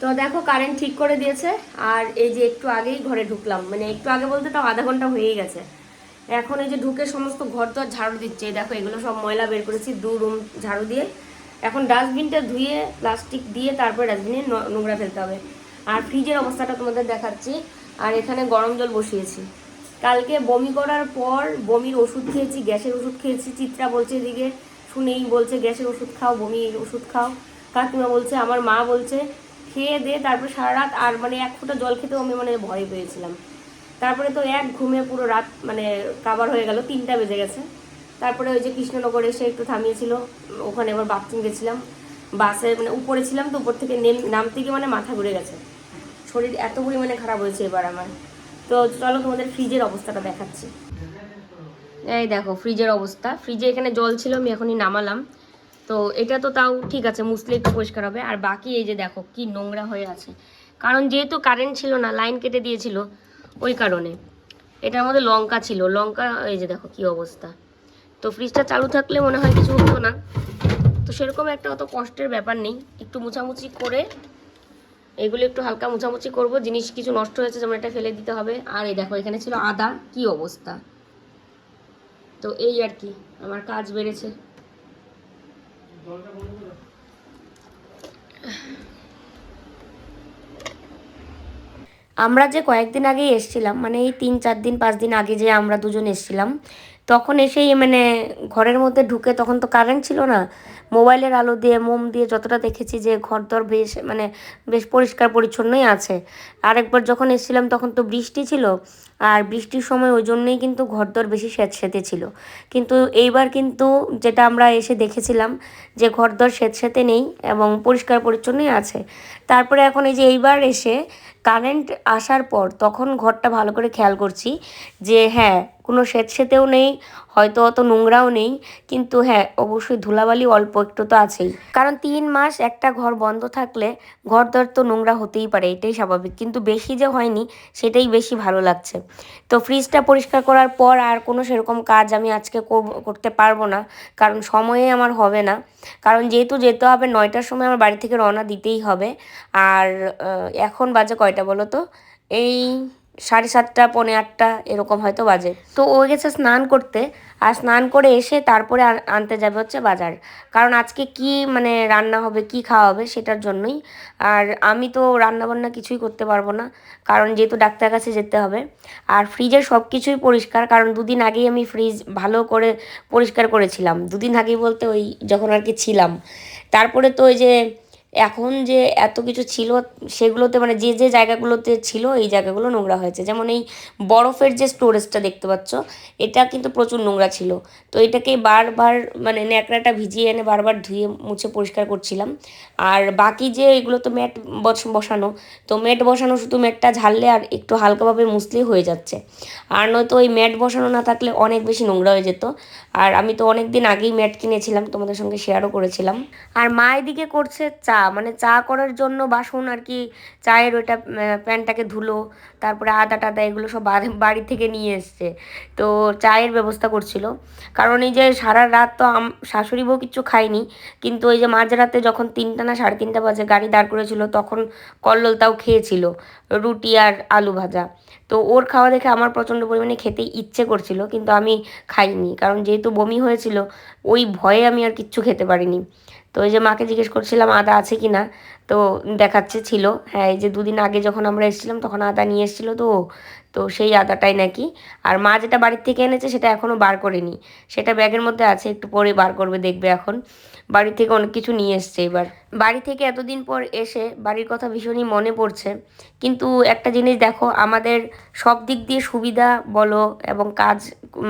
তো দেখো কারেন্ট ঠিক করে দিয়েছে। আর এই যে একটু আগেই ঘরে ঢুকলাম। মানে একটু আগে বলতে তাও আধা ঘণ্টা হয়েই গেছে। এখন এই যে ঢুকে সমস্ত ঘর তো ঝাড়ু দিচ্ছে। দেখো, এগুলো সব ময়লা বের করেছি, দু রুম ঝাড়ু দিয়ে। এখন ডাস্টবিনটা ধুয়ে, প্লাস্টিক দিয়ে তারপর ডাস্টবিনে নোংরা ফেলতে হবে। আর ফ্রিজের অবস্থাটা তোমাদের দেখাচ্ছি। আর এখানে গরম জল বসিয়েছি। কালকে বমি করার পর বমির ওষুধ খেয়েছি, গ্যাসের ওষুধ খেয়েছি। চিত্রা বলছে এদিকে, শুনেই বলছে, গ্যাসের ওষুধ খাও, বমির ওষুধ খাও। কাকিমা বলছে, আমার মা বলছে খেয়ে দে তারপরে সারা রাত আর মানে এক ফোঁটা জল খেতেও আমি মানে ভয় পেয়েছিলাম। তারপরে তো এক ঘুমে পুরো রাত মানে কাবার হয়ে গেল, তিনটা বেজে গেছে। তারপরে ওই যে কৃষ্ণনগর এসে একটু থামিয়েছিল, ওখানে এবার বাথরুম গেছিলাম। বাসে মানে উপরে ছিলাম তো, উপর থেকে নেম, নামতে গিয়ে মানে মাথা ঘুরে গেছে। শরীর এত পরিমাণে খারাপ হয়েছে এবার আমার। তো চলো তোমাদের ফ্রিজের অবস্থাটা দেখাচ্ছি। এই দেখো ফ্রিজের অবস্থা। ফ্রিজে এখানে জল ছিল, আমি এখনই নামালাম। তো এটা তো তাও ঠিক আছে মুসলে একটু পরিষ্কার হবে। আর বাকি এই যে দেখো, কি নোংরা হয়ে আছে। কারণ যেহেতু কারেন্ট ছিল না লাইন কেটে দিয়েছিল, ওই কারণে। এটার মধ্যে লঙ্কা ছিল, লঙ্কা, এই যে দেখো কি অবস্থা। তো ফ্রিজটা চালু থাকলে মনে হয় কিছু হতো না। তো সেরকম একটা অত কষ্টের ব্যাপার নেই। একটু মুছামুছি করে এগুলো একটু হালকা মুছামুছি করব। জিনিস কিছু নষ্ট হয়েছে, যেমন এটা ফেলে দিতে হবে। আর এই দেখো, এখানে ছিল আদা। কি অবস্থা? তো এই আর কি, আমার কাজ বেড়েছে। আমরা যে কয়েকদিন আগে এসছিলাম মানে এই তিন চার দিন, পাঁচ দিন আগে যে আমরা দুজন এসছিলাম তখন এসেই মানে ঘরের মধ্যে ঢুকে তখন তো কারেন্ট ছিল না। মোবাইলের আলো দিয়ে, মোম দিয়ে যতটা দেখেছি যে ঘরদর বেশ মানে বেশ পরিষ্কার পরিচ্ছন্নই আছে। আরেকবার যখন এসেছিলাম তখন তো বৃষ্টি ছিল। আর বৃষ্টির সময় ওই জন্যই কিন্তু ঘরদর বেশি স্যাঁতস্যাঁতে ছিল। কিন্তু এইবার কিন্তু যেটা আমরা এসে দেখেছিলাম যে ঘরদর স্যাঁতস্যাঁতে নেই এবং পরিষ্কার পরিচ্ছন্নই আছে। তারপরে এখন এই যে এইবার এসে কারেন্ট আসার পর তখন ঘরটা ভালো করে খেয়াল করছি যে হ্যাঁ কোনো স্যাঁতস্যাঁতেও নেই, হয়তো অত নোংরাও নেই, কিন্তু হ্যাঁ অবশ্যই ধুলাবালি অল্প একটু তো আছেই। কারণ তিন মাস একটা ঘর বন্ধ থাকলে ঘর দর তো নোংরা হতেই পারে, এটাই স্বাভাবিক। কিন্তু বেশি যে হয়নি, সেটাই বেশি ভালো লাগছে। তো ফ্রিজটা পরিষ্কার করার পর আর কোনো সেরকম কাজ আমি আজকে করতে পারব না, কারণ সময়ে আমার হবে না। কারণ যেহেতু যেতে হবে নয়টার সময় আমার বাড়ি থেকে রওনা দিতেই হবে। আর এখন বাজে কয়টা বলো তো? এই সাড়ে সাতটা, পৌনে আটটা, এরকম হয়তো বাজে। তো ও গেছে স্নান করতে, আর স্নান করে এসে তারপরে আনতে যাবে হচ্ছে বাজার। কারণ আজকে কি মানে রান্না হবে, কি খাওয়া হবে সেটার জন্যই। আর আমি তো রান্না বান্না কিছুই করতে পারব না, কারণ যেহেতু ডাক্তার কাছে যেতে হবে। আর ফ্রিজের সব কিছুই পরিষ্কার, কারণ দুদিন আগেই আমি ফ্রিজ ভালো করে পরিষ্কার করেছিলাম। দুদিন আগেই বলতে ওই যখন আর কি ছিলাম। তারপরে তো ওই যে এখন যে এত কিছু ছিল, সেগুলোতে মানে যে যে জায়গাগুলোতে ছিল, এই জায়গাগুলো নোংরা হয়েছে। যেমন এই বরফের যে স্টোরেজটা দেখতে পাচ্ছ, এটা কিন্তু প্রচুর নোংরা ছিল। তো এটাকে বারবার মানে ন্যাকড়াটা ভিজিয়ে এনে বারবার ধুয়ে মুছে পরিষ্কার করছিলাম। আর বাকি যে এগুলো তো ম্যাট বস- বসানো, তো ম্যাট বসানো শুধু ম্যাটটা ঝাড়লে আর একটু হালকাভাবে মুছলেই হয়ে যাচ্ছে। আর নয়তো ওই ম্যাট বসানো না থাকলে অনেক বেশি নোংরা হয়ে যেত। আর আমি তো অনেক দিন আগেই ম্যাট কিনেছিলাম, তোমাদের সঙ্গে শেয়ারও করেছিলাম। আর মা এদিকে করছে চা মানে চা করার জন্য বাসন আর কি, চায়ের ওইটা প্যানটাকে ধুলো, তারপরে আদা টাদা এগুলো সব বাড়ি- থেকে নিয়ে এসছে। তো চায়ের ব্যবস্থা করছিল। কারণ এই যে সারা রাত তো শাশুড়ি বউ কিচ্ছু খায়নি, কিন্তু ওই যে মাঝরাতে যখন তিনটা না সাড়ে তিনটা বাজে গাড়ি দাঁড় করেছিল, তখন কল্লোল তাও খেয়েছিল, রুটি আর আলু ভাজা। তো ওর খাওয়া দেখে আমার প্রচণ্ড পরিমাণে খেতে ইচ্ছে করছিল, কিন্তু আমি খাইনি। কারণ যেহেতু বমি হয়েছিল, ওই ভয়ে আমি আর কিচ্ছু খেতে পারিনি। তো ওই যে মাকে জিজ্ঞেস করছিলাম, আদা আছে কি না তো দেখাচ্ছে ছিল। হ্যাঁ এই যে দুদিন আগে যখন আমরা এসেছিলাম, তখন আদা নিয়ে এসেছিল তো তো সেই আদাটাই নাকি। আর মা যেটা বাড়ির থেকে এনেছে, সেটা এখনও বার করেনি। সেটা ব্যাগের মধ্যে আছে, একটু পরে বার করবে, দেখবে এখন। বাড়ি থেকে অনেক কিছু নিয়ে এসছে এবার। বাড়ি থেকে এতদিন পর এসে, বাড়ির কথা ভীষণই মনে পড়ছে। কিন্তু একটা জিনিস দেখো, আমাদের সব দিক দিয়ে সুবিধা বলো এবং কাজ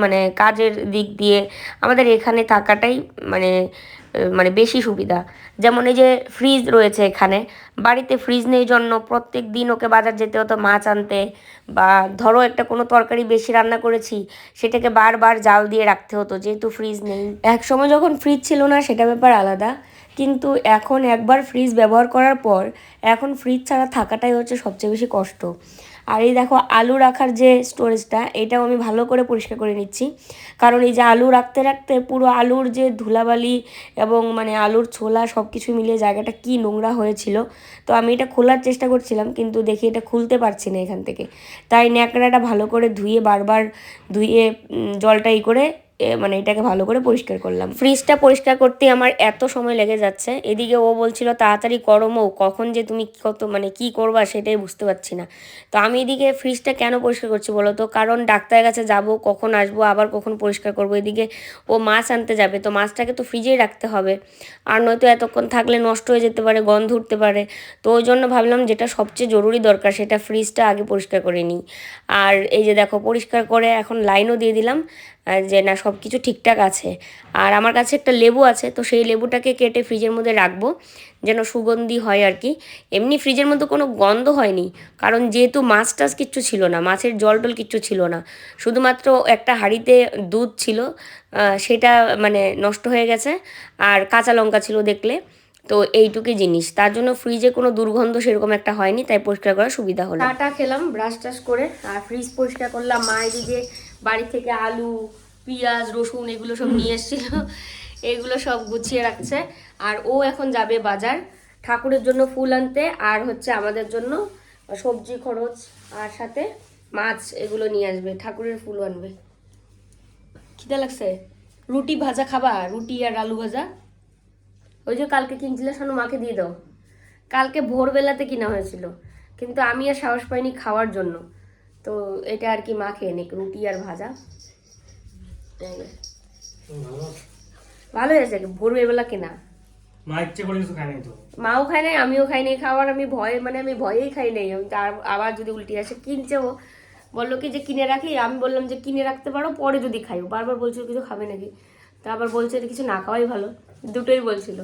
মানে কাজের দিক দিয়ে আমাদের এখানে থাকাটাই মানে মানে বেশি সুবিধা। যেমন এই যে ফ্রিজ রয়েছে এখানে, বাড়িতে ফ্রিজ নেই জন্য প্রত্যেক দিন ওকে বাজার যেতে হতো মাছ আনতে বা ধরো একটা কোনো তরকারি বেশি রান্না করেছি, সেটাকে বারবার জাল দিয়ে রাখতে হতো যেহেতু ফ্রিজ নেই। এক সময় যখন ফ্রিজ ছিল না সেটা ব্যাপার আলাদা, কিন্তু এখন একবার ফ্রিজ ব্যবহার করার পর এখন ফ্রিজ ছাড়া থাকাটাই হচ্ছে সবচেয়ে বেশি কষ্ট। আর এই দেখো আলু রাখার যে স্টোরেজটা এটাও আমি ভালো করে পরিষ্কার করে নিচ্ছি। কারণ এই যে আলু রাখতে রাখতে পুরো আলুর যে ধুলাবালি এবং মানে আলুর ছোলা সব কিছু মিলিয়ে জায়গাটা কি নোংরা হয়েছিল। তো আমি এটা খোলার চেষ্টা করছিলাম, কিন্তু দেখি এটা খুলতে পারছি না এখান থেকে। তাই ন্যাকড়াটা ভালো করে ধুয়ে বারবার ধুয়ে জলটা ই করে মানে এটাকে ভালো করে পরিষ্কার করলাম। ফ্রিজটা পরিষ্কার করতে আমার এত সময় লেগে যাচ্ছে। এদিকে ও বলছিল, তাড়াতাড়ি করো মৌ, কখন যে তুমি কত মানে কি করবা সেটাই বুঝতে পারছি না। তো আমি এদিকে ফ্রিজটা কেন পরিষ্কার করছি বলো তো? কারণ ডাক্তারের কাছে যাব, কখন আসব, আবার কখন পরিষ্কার করব? এদিকে ও মাছ আনতে যাবে, তো মাছটাকে তো ফ্রিজেই রাখতে হবে। আর নয়তো এতক্ষণ থাকলে নষ্ট হয়ে যেতে পারে, গন্ধ উঠতে পারে। তো ওই জন্য ভাবলাম যেটা সবচেয়ে জরুরি দরকার, সেটা ফ্রিজটা আগে পরিষ্কার করে নিই। আর এই যে দেখো, পরিষ্কার করে এখন লাইনও দিয়ে দিলাম। যে না সব কিছু ঠিকঠাক আছে। আর আমার কাছে একটা লেবু আছে, তো সেই লেবুটাকে কেটে ফ্রিজের মধ্যে রাখব, যেন সুগন্ধি হয় আর কি। এমনি ফ্রিজের মধ্যে কোনো গন্ধ হয়নি, কারণ যেহেতু মাছ টাছ কিচ্ছু ছিল না, মাছের জল টল কিচ্ছু ছিল না। শুধুমাত্র একটা হাঁড়িতে দুধ ছিল সেটা মানে নষ্ট হয়ে গেছে, আর কাঁচা লঙ্কা ছিল দেখলে। তো এইটুকুই জিনিস, তার জন্য ফ্রিজে কোনো দুর্গন্ধ সেরকম একটা হয়নি, তাই পরিষ্কার করার সুবিধা হলো। চাটা খেলাম ব্রাশ টাশ করে, আর ফ্রিজ পরিষ্কার করলাম। মা এদিকে বাড়ি থেকে আলু, পেঁয়াজ, রসুন এগুলো সব নিয়ে এসেছিল। এগুলো সব গুছিয়ে রাখছে। আর ও এখন যাবে বাজার। ঠাকুরের জন্য ফুল আনতে আর হচ্ছে আমাদের জন্য সবজি, খরচ আর সাথে মাছ এগুলো নিয়ে আসবে। ঠাকুরের ফুল আনবে। খিদে লাগছে? রুটি ভাজা খাবা? রুটি আর আলু ভাজা? ওই যে কালকে কিনছিলে, শোনো মাকে দিয়ে দাও। কালকে ভোরবেলাতে কিনা হয়েছিল। কিন্তু আমি আর সাহস পাইনি খাওয়ার জন্য। তো এটা আর কি মা খেয়ে নিক রুটি আর ভাজা। ভালো হয়েছে ভোরবেলা কেনা? মা ইচ্ছে করে কিছু খায় তো। মাও খায় নাই আমিও খাই নাই খাওয়ার আমি ভয় মানে আমি ভয়েই খাই নাই। আমি তার আবার যদি উল্টি আসে কিনছে ও। বলল কি যে কিনে রাখি? আমি বললাম যে কিনে রাখতে পারো পরে যদি খাই বারবার বলছিল কিছু খাবে নাকি? তা আবার বলছে কিছু না খাওয়াই ভালো। দুটোই বলছিল।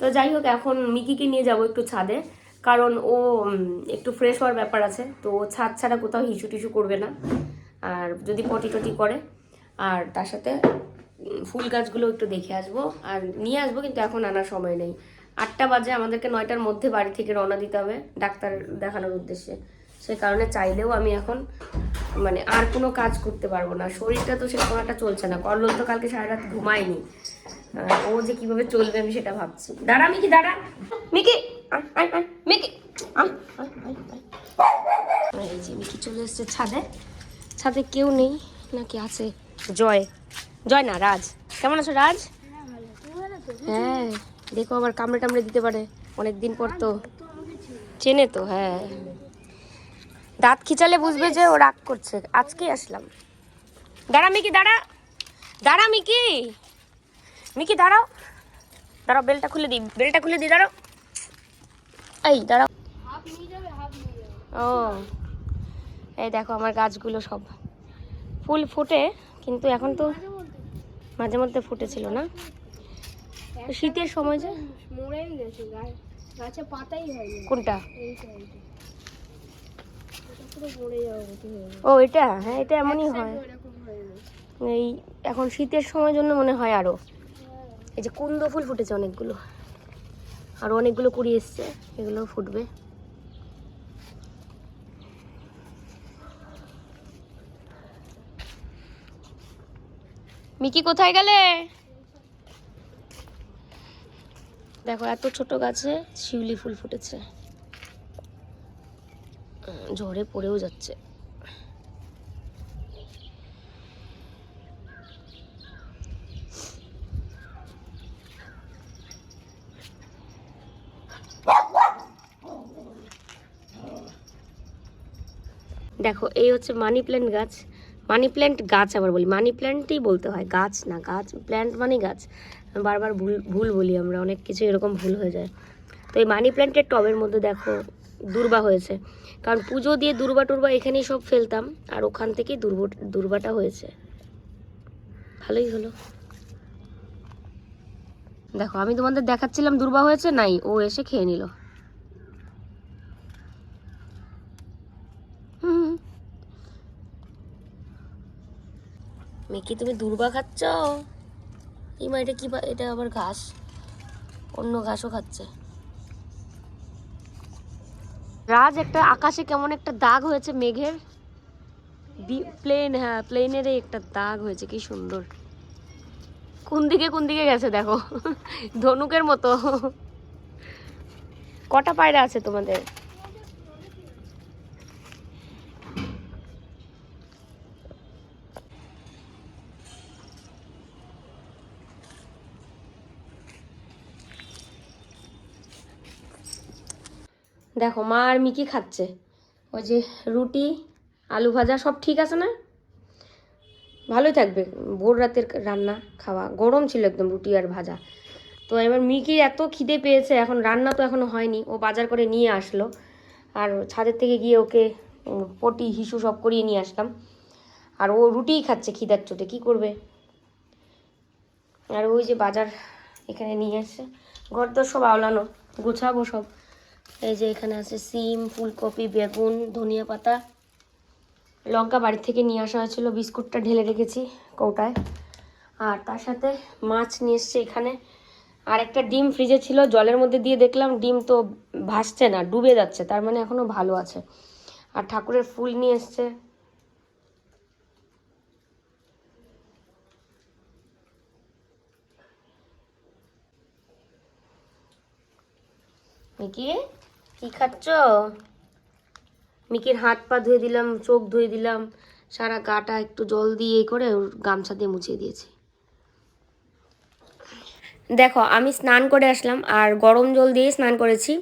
তো যাই হোক এখন মিকিকে নিয়ে যাব একটু ছাদে। কারণ ও একটু ফ্রেশ হওয়ার ব্যাপার আছে, তো ছাদ ছাড়া কোথাও হিসু টিসু করবে না। আর যদি পটি টটি করে, আর তার সাথে ফুল গাছগুলো একটু দেখে আসব। আর নিয়ে আসব, কিন্তু এখন আনার সময় নেই। আটটা বাজে, আমাদেরকে নয়টার মধ্যে বাড়ি থেকে রওনা দিতে হবে ডাক্তার দেখানোর উদ্দেশ্যে। সে কারণে চাইলেও আমি এখন মানে আর কোনো কাজ করতে পারব না। শরীরটা তো সেরকম একটা চলছে না। করলোল তো কালকে সারা রাত ঘুমায়নি। ও যে কীভাবে চলবে আমি সেটা ভাবছি। দাঁড়া, মিকি দাঁড়া। মিকি! চলে এসছে ছাদে। ছাদে কেউ নেই, নাকি আছে জয়। জয় না, রাজ। কেমন আছো, রাজ? হ্যাঁ দেখো আবার কামড়ে টামড়ে দিতে পারে অনেক দিন পর তো। চেনে তো হ্যাঁ। দাঁত খিচালে বুঝবে যে ও রাগ করছে। আজকেই আসলাম। দাঁড়া, মিকি, দাঁড়া। দাঁড়া, মিকি। মিকি, দাঁড়াও। দাঁড়াও, বেলটা খুলে দিই, বেলটা খুলে দিই, দাঁড়াও। এই দাঁড়াও। ও। এই দেখো আমার গাছগুলো সব ফুল ফোটে কিন্তু এখন তো মাঝে মধ্যে ফুটেছিল না? শীতের সময় যে? গেছে পাতাই কোনটা? হয়ে ও এটা? হ্যাঁ এটা এমনই হয়। হয়ে এই এখন শীতের সময় জন্য মনে হয় আরও। এই যে কুন্দ ফুল ফুটেছে অনেকগুলো। আর অনেকগুলো কুড়ি এসছে, এগুলো ফুটবে। মিকি কোথায় গেলে? দেখো, এত ছোট গাছে শিউলি ফুল ফুটেছে। ঝড়ে পড়েও যাচ্ছে। দেখো, এই হচ্ছে মানি প্ল্যান্ট গাছ। মানি প্ল্যান্ট গাছ আবার বলি মানি প্ল্যান্টই বলতে হয়, গাছ না, গাছ প্ল্যান্ট মানে গাছ। বারবার ভুল ভুল বলি আমরা, অনেক কিছু এরকম ভুল হয়ে যায়। তো এই মানি প্ল্যান্টের টবের মধ্যে দেখো, দুর্বা হয়েছে। কারণ পুজো দিয়ে দুর্বা টুর্বা এখানেই সব ফেলতাম, আর ওখান থেকেই দুর্ব, দুর্বাটা হয়েছে। ভালোই হলো। দেখো, আমি তোমাদের দেখাচ্ছিলাম দুর্বা হয়েছে, নাই, ও এসে খেয়ে নিল। মিকি, তুমি দুর্বা খাচ্ছ? ইমা এটা কি এটা আবার ঘাস? অন্য ঘাসও খাচ্ছে। রাজ, একটা আকাশে কেমন একটা দাগ হয়েছে মেঘের? প্লেন হ্যাঁ প্লেনের একটা দাগ হয়েছে, কি সুন্দর। কোন দিকে কোন দিকে গেছে, দেখো। ধনুকের মতো। কটা পায়রা আছে তোমাদের? দেখো, মা আর মিকি খাচ্ছে। ওই যে রুটি, আলু ভাজা, সব ঠিক আছে না? ভালোই থাকবে। ভোর রাতের রান্না, খাওয়া। গরম ছিল একদম রুটি আর ভাজা। তো এবার মিকির এত খিদে পেয়েছে, এখন রান্না তো এখনও হয়নি। ও বাজার করে নিয়ে আসলো। আর ছাদের থেকে গিয়ে ওকে পটি, হিসু সব করিয়ে নিয়ে আসলাম। আর ও রুটিই খাচ্ছে খিদার চোটে, কী করবে? আর ওই যে বাজার এখানে নিয়ে এসছে। ঘর তো সব আওলানো, গুছাবো সব। এই যে এখানে আছে সিম, ফুলকপি, বেগুন, ধনিয়া পাতা। লঙ্কা বাড়ি থেকে নিয়ে আসা হয়েছিল, বিস্কুটটা ঢেলে রেখেছি কৌটায়। আর তার সাথে মাছ নিয়ে এসছে এখানে। আর একটা ডিম ফ্রিজে ছিল, জলের মধ্যে দিয়ে দেখলাম ডিম তো ভাসছে না, ডুবে যাচ্ছে, তার মানে এখনও ভালো আছে। আর ঠাকুরের ফুল নিয়ে এসছে। মিকি কি খাচ্ছ? মিকির হাত পা ধুয়ে দিলাম, চোখ ধুয়ে দিলাম, সারা গাটা একটু জল দিয়ে করে ওর গামছা দিয়ে মুছিয়ে দিয়েছি। দেখো, আমি স্নান করে আসলাম আর গরম জল দিয়ে স্নান করেছি।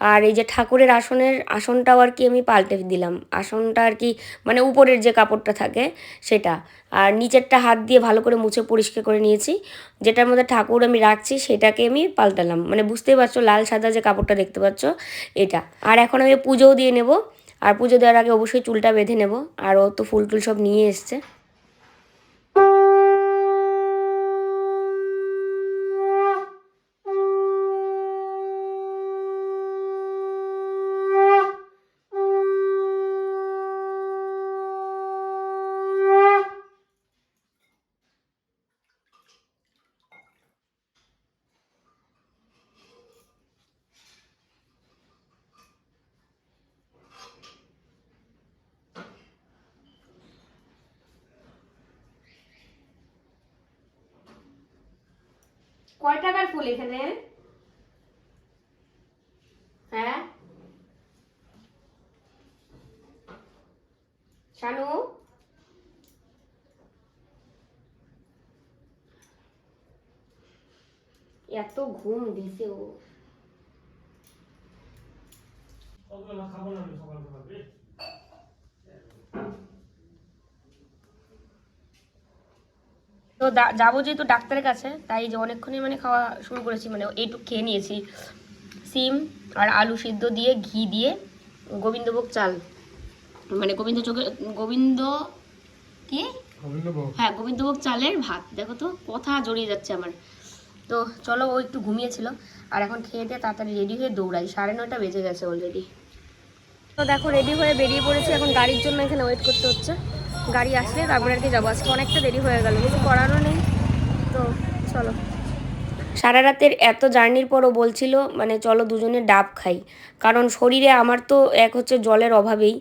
আর এই যে ঠাকুরের আসনের, আসনটাও আর কি আমি পাল্টে দিলাম। আসনটা আর কি মানে উপরের যে কাপড়টা থাকে সেটা। আর নিচেরটা হাত দিয়ে ভালো করে মুছে পরিষ্কার করে নিয়েছি। যেটার মধ্যে ঠাকুর আমি রাখছি সেটাকে আমি পাল্টালাম। মানে বুঝতেই পারছ, লাল সাদা যে কাপড়টা দেখতে পাচ্ছ, এটা। আর এখন আমি পুজোও দিয়ে নেব। আর পুজো দেওয়ার আগে অবশ্যই চুলটা বেঁধে নেব। আর ও তো ফুল টুল সব নিয়ে এসছে। কয় টাকার ফুল এখানে? হ্যাঁ? শানু? এত ঘুম দিছে ও। সকাল সকাল তো যাব যেহেতু ডাক্তারের কাছে তাই যে অনেকক্ষণই মানে খাওয়া শুরু করেছি মানে এইটুকু খেয়ে নিয়েছি। সিম আর আলু সিদ্ধ দিয়ে ঘি দিয়ে গোবিন্দভোগ চাল। মানে গোবিন্দ চোখে গোবিন্দ কি? হ্যাঁ গোবিন্দভোগ চালের ভাত। দেখো তো কথা জড়িয়ে যাচ্ছে আমার। তো চলো ও একটু ঘুমিয়েছিল। আর এখন খেয়ে দিয়ে তাড়াতাড়ি রেডি হয়ে দৌড়াই। সাড়ে নয়টা বেজে গেছে অলরেডি তো দেখো রেডি হয়ে বেরিয়ে পড়েছি। এখন গাড়ির জন্য এখানে ওয়েট করতে হচ্ছে। গাড়ি আসলে তারপরে আর কি যাব। আজকে অনেকটা দেরি হয়ে গেল, কিছু করারও নেই। তো চলো। সারা রাতের এত জার্নির পরও বলছিল মানে চলো দুজনে ডাব খাই। কারণ শরীরে আমার তো এক হচ্ছে জলের অভাবেই,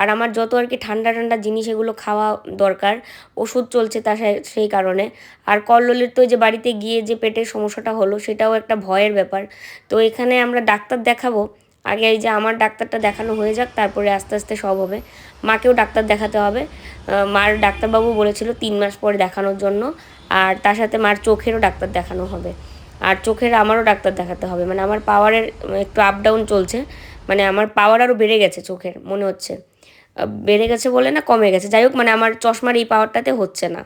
আর আমার যত আর কি ঠান্ডা ঠান্ডা জিনিস এগুলো খাওয়া দরকার, ওষুধ চলছে তা সেই কারণে। আর কল্লোলের তো যে বাড়িতে গিয়ে যে পেটের সমস্যাটা হলো, সেটাও একটা ভয়ের ব্যাপার। তো এখানে আমরা ডাক্তার দেখাবো আগে এই যে আমার ডাক্তারটা দেখানো হয়ে যাক, তারপরে আস্তে আস্তে সব হবে। মাকেও ডাক্তার দেখাতে হবে। মার ডাক্তারবাবু বলেছিল তিন মাস পরে দেখানোর জন্য, আর তার সাথে মার চোখেরও ডাক্তার দেখানো হবে। আর চোখের আমারও ডাক্তার দেখাতে হবে। মানে আমার পাওয়ারের একটু আপ ডাউন চলছে। মানে আমার পাওয়ার আরও বেড়ে গেছে চোখের, মনে হচ্ছে। বেড়ে গেছে বলে না কমে গেছে। যাই হোক মানে আমার চশমার এই পাওয়ারটাতে হচ্ছে না।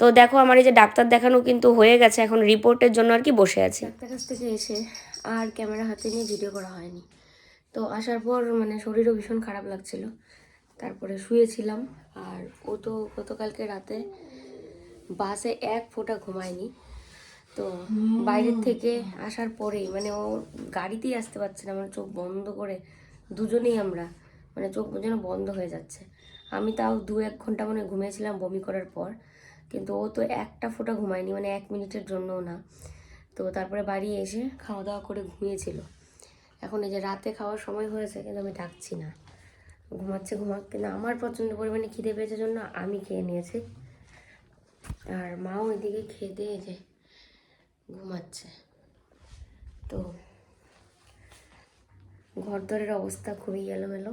তো দেখো, আমার এই যে ডাক্তার দেখানো কিন্তু হয়ে গেছে। এখন রিপোর্টের জন্য আর কি বসে আছি। ডাক্তার কাছ থেকে এসে আর ক্যামেরা হাতে নিয়ে ভিডিও করা হয়নি। তো আসার পর মানে শরীরও ভীষণ খারাপ লাগছিল। তারপরে শুয়েছিলাম আর ও তো গতকালকে রাতে বাসে এক ফোঁটা ঘুমায়নি। তো বাইরের থেকে আসার পরেই মানে ও গাড়িতেই আসতে পারছে না মানে চোখ বন্ধ করে দুজনেই আমরা মানে চোখ যেন বন্ধ হয়ে যাচ্ছে। আমি তাও দু এক ঘণ্টা মানে ঘুমিয়েছিলাম বমি করার পর কিন্তু ও তো একটা ফোঁটা ঘুমায়নি মানে এক মিনিটের জন্যও না। তো তারপরে বাড়ি এসে খাওয়া দাওয়া করে ঘুমিয়েছিল। এখন এই যে রাতে খাওয়ার সময় হয়েছে, কিন্তু আমি ডাকছি না। ঘুমাচ্ছে ঘুমাক, কিন্তু আমার প্রচণ্ড পরিমাণে খিদে পেয়েছে জন্য আমি খেয়ে নিয়েছি। আর মাও এদিকে খেয়ে দিয়ে যে ঘুমাচ্ছে। তো ঘরদরের অবস্থা খুবই এলোমেলো।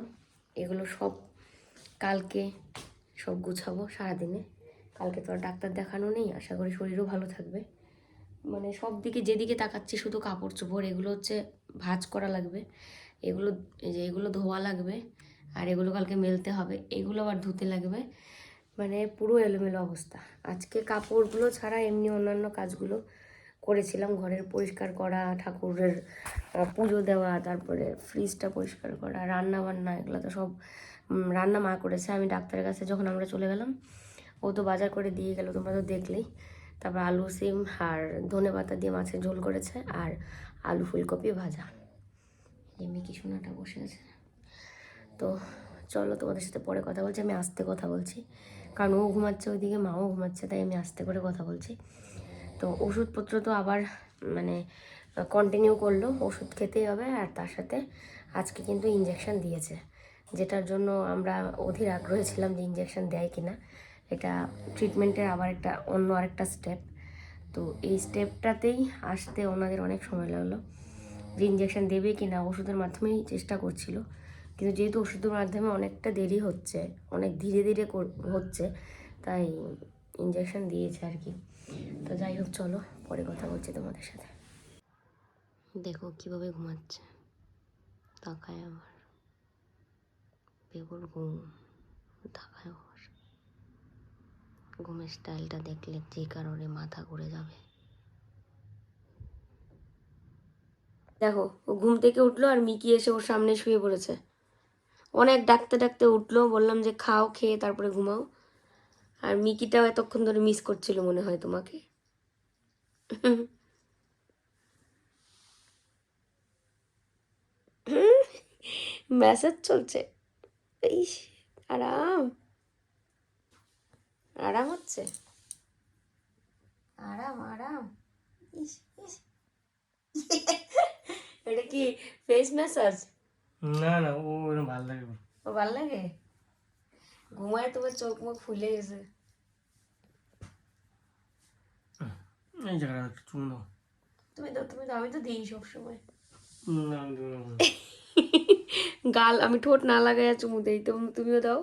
এগুলো সব কালকে সব গুছাবো সারাদিনে। কালকে তো আর ডাক্তার দেখানো নেই, আশা করি শরীরও ভালো থাকবে। মানে সব দিকে যেদিকে তাকাচ্ছি শুধু কাপড় চোপড়, এগুলো হচ্ছে ভাঁজ করা লাগবে। এগুলো যে এগুলো ধোয়া লাগবে আর এগুলো কালকে মেলতে হবে। এগুলো আবার ধুতে লাগবে। মানে পুরো এলোমেলো অবস্থা। আজকে কাপড়গুলো ছাড়া এমনি অন্যান্য কাজগুলো করেছিলাম। ঘরের পরিষ্কার করা, ঠাকুরের পুজো দেওয়া, তারপরে ফ্রিজটা পরিষ্কার করা রান্না বান্না এগুলো তো সব রান্না মা করেছে। আমি ডাক্তারের কাছে যখন আমরা চলে গেলাম, ও তো বাজার করে দিয়ে গেল, তোমরা তো দেখলেই। তারপর আলু, সিম আর ধনে পাতা দিয়ে মাছের ঝোল করেছে। আর আলু ফুলকপি ভাজা। এই মিকি সোনাটা বসে আছে? তো চলো তোমাদের সাথে পরে কথা বলছি, আমি আস্তে কথা বলছি। কারণ ও ঘুমাচ্ছে ওইদিকে, মাও ঘুমাচ্ছে, তাই আমি আস্তে করে কথা বলছি। তো ওষুধপত্র তো আবার মানে কন্টিনিউ করল, ওষুধ খেতেই হবে। আর তার সাথে আজকে কিন্তু ইঞ্জেকশন দিয়েছে, যেটার জন্য আমরা অধীর আগ্রহী ছিলাম যে ইঞ্জেকশন দেয় কিনা। এটা ট্রিটমেন্টের আবার একটা, অন্য আরেকটা স্টেপ তো এই স্টেপটাতেই আসতে ওনাদের অনেক সময় লাগল। যে ইঞ্জেকশান দেবে কি না ওষুধের মাধ্যমেই চেষ্টা করছিল। কিন্তু যেহেতু ওষুধের মাধ্যমে অনেকটা দেরি হচ্ছে, অনেক ধীরে ধীরে হচ্ছে, তাই ইঞ্জেকশন দিয়েছে আর কি। তো যাই হোক, চলো পরে কথা বলছি তোমাদের সাথে। দেখো কীভাবে ঘুমাচ্ছে। তাকায় আমার বেগুর ঘুম। তাকায় ঘুমের স্টাইলটা দেখলে যে কারণে মাথা ঘুরে যাবে। দেখো, ও ঘুম থেকে উঠল আর মিকি এসে ওর সামনে শুয়ে পড়েছে। অনেক ডাকতে ডাকতে উঠল, বললাম যে খাও, খেয়ে তারপরে ঘুমাও। আর মিকিটাও এতক্ষণ ধরে মিস করছিল মনে হয় তোমাকে। মেসেজ চলছে। আরাম। আরাম হচ্ছে? আরাম আরাম। ইস ইস। এটা কি ফেস ম্যাসাজ না না ও এরকম ভালো লাগে ও ভালো লাগে? ঘুমায় তোমার চোখ মুখ ফুলে গেছে। এই জায়গাটা চুমু দাও। তুমি তো তুমি তো আমি তো দিই সবসময়। না। গাল আমি ঠোঁট না লাগাই চুমু দেই তো তুমিও দাও।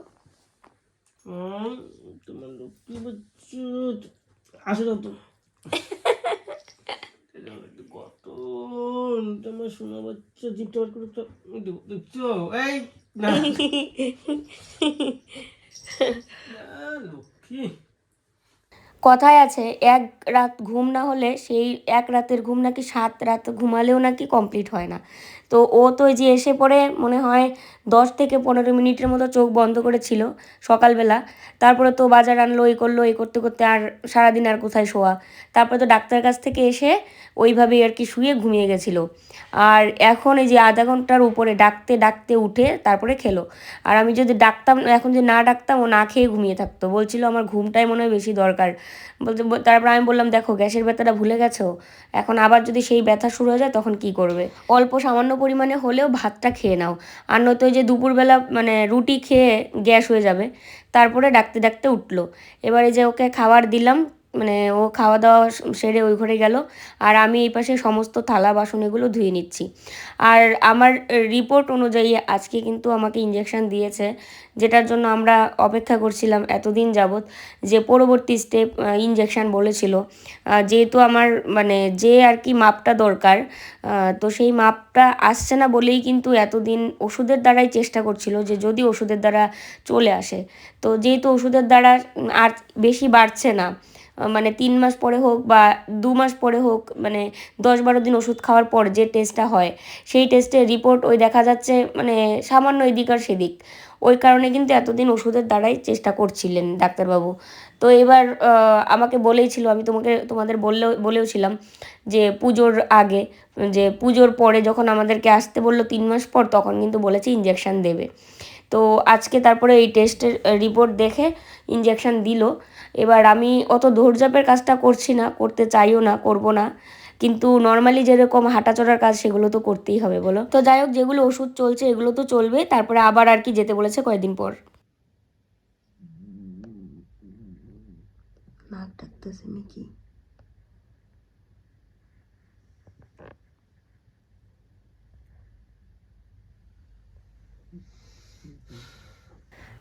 তোমার লক্ষ্মী বাচ্চা আসে তো। কত তোমার সোনা বাচ্চা জিপটা বার করে তো দেখছ? এই না, লক্ষ্মী। কথায় আছে এক রাত ঘুম না হলে সেই এক রাতের ঘুম নাকি সাত রাত ঘুমালেও নাকি কমপ্লিট হয় না। তো ও তো যে এসে পড়ে মনে হয় দশ থেকে পনেরো মিনিটের মতো চোখ বন্ধ করেছিল সকালবেলা। তারপরে তো বাজার আনলো এই করল এই করতে করতে আর সারাদিন আর কোথায় শোয়া। তারপরে তো ডাক্তারের কাছ থেকে এসে ওইভাবেই আর কি শুয়ে ঘুমিয়ে গেছিল। আর এখন এই যে আধা ঘণ্টার উপরে ডাকতে ডাকতে উঠে তারপরে খেলো। আর আমি যদি ডাকতাম, এখন যে না ডাকতাম, ও না খেয়ে ঘুমিয়ে থাকতো। বলছিল আমার ঘুমটাই মনে হয় বেশি দরকার। বলতে তারপর আমি বললাম, দেখো, গ্যাসের ব্যথাটা ভুলে গেছো? এখন আবার যদি সেই ব্যথা শুরু হয়ে যায়, তখন কি করবে? অল্প সামান্য পরিমাণে হলেও ভাতটা খেয়ে নাও। আর নয়তো যে দুপুরবেলা মানে রুটি খেয়ে গ্যাস হয়ে যাবে। তারপরে ডাকতে ডাকতে উঠল। এবারে যে ওকে খাবার দিলাম মানে ও খাওয়া দাওয়া সেরে ওই ঘরে গেল। আর আমি এই পাশে সমস্ত থালা বাসন এগুলো ধুয়ে নিচ্ছি। আর আমার রিপোর্ট অনুযায়ী আজকে কিন্তু আমাকে ইঞ্জেকশন দিয়েছে, যেটার জন্য আমরা অপেক্ষা করছিলাম এতদিন যাবৎ যে পরবর্তী স্টেপ ইঞ্জেকশন বলেছিল। যেহেতু আমার মানে যে আর কি মাপটা দরকার তো সেই মাপটা আসছে না বলেই কিন্তু এতদিন ওষুধের দ্বারাই চেষ্টা করছিল যে যদি ওষুধের দ্বারা চলে আসে। তো যেহেতু ওষুধের দ্বারা আর বেশি বাড়ছে না মানে তিন মাস পরে হোক বা দু মাস পরে হোক মানে দশ বারো দিন ওষুধ খাওয়ার পর যে টেস্টটা হয়, সেই টেস্টের রিপোর্ট ওই দেখা যাচ্ছে মানে সামান্য এদিক আর সেদিক। ওই কারণে কিন্তু এতদিন ওষুধের দ্বারাই চেষ্টা করছিলেন ডাক্তারবাবু। তো এবার আমাকে বলেই ছিল আমি তোমাকে, তোমাদের বললেও, বলেও ছিলাম যে পুজোর আগে, যে পুজোর পরে যখন আমাদেরকে আসতে বলল তিন মাস পর, তখন কিন্তু বলেছে ইঞ্জেকশন দেবে। তো আজকে তারপরে এই টেস্টের রিপোর্ট দেখে ইঞ্জেকশন দিল। এবার আমি অত দৌড়ঝাঁপের কাজটা করছি না, করতে চাইও না, করব না। কিন্তু নর্মালি যেরকম হাঁটাচড়ার কাজ সেগুলো তো করতেই হবে, বলো? তো যাই হোক, যেগুলো ওষুধ চলছে এগুলো তো চলবে, তারপরে আবার আর কি যেতে বলেছে কয়েকদিন পর। নাক ডাকতেছে মিকি।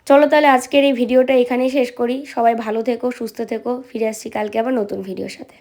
চলো তাহলে আজকের এই ভিডিওটা এখানেই শেষ করি। সবাই ভালো থেকো, সুস্থ থেকো। ফিরে আসছি কালকে আবার নতুন ভিডিওর সাথে।